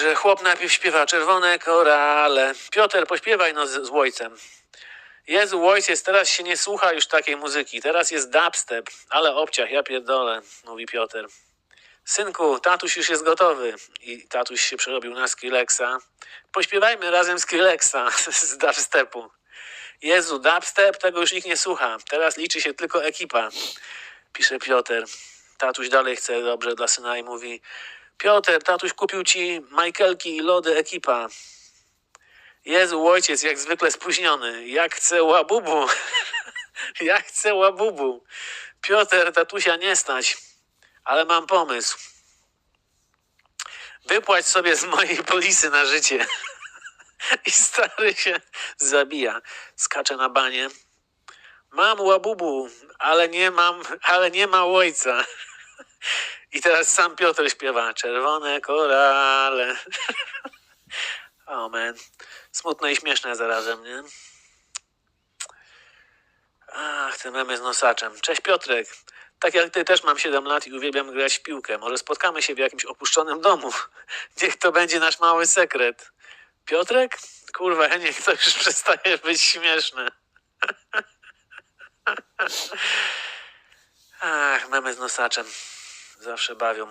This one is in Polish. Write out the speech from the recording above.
Także chłop najpierw śpiewa czerwone korale. Piotr, pośpiewaj no z, z ojcem. Jezu, ojciec, teraz się nie słucha już takiej muzyki. Teraz jest dubstep. Ale obciach, ja pierdolę, mówi Piotr. Synku, tatuś już jest gotowy. I tatuś się przerobił na Skrillexa. Pośpiewajmy razem Skrillexa z dubstepu. Jezu, dubstep, tego już nikt nie słucha. Teraz liczy się tylko ekipa. Pisze Piotr. Tatuś dalej chce dobrze dla syna i mówi Piotr, tatuś kupił ci Majkelki i lody ekipa. Jezu, ojciec, jak zwykle spóźniony. Jak chce łabubu. jak chce łabubu. Piotr, tatusia nie stać. Ale mam pomysł. Wypłać sobie z mojej polisy na życie. I stary się zabija. Skacze na banie. Mam łabubu, ale nie mam, ale nie ma ojca. I teraz sam Piotr śpiewa. Czerwone korale. O man. Smutne i śmieszne zarazem, nie? Ach, te memy z nosaczem. Cześć Piotrek. Tak jak ty też mam 7 lat i uwielbiam grać w piłkę. Może spotkamy się w jakimś opuszczonym domu. Niech to będzie nasz mały sekret. Piotrek? Kurwa, niech to już przestaje być śmieszne. Ach, memy z nosaczem. Zawsze bawią.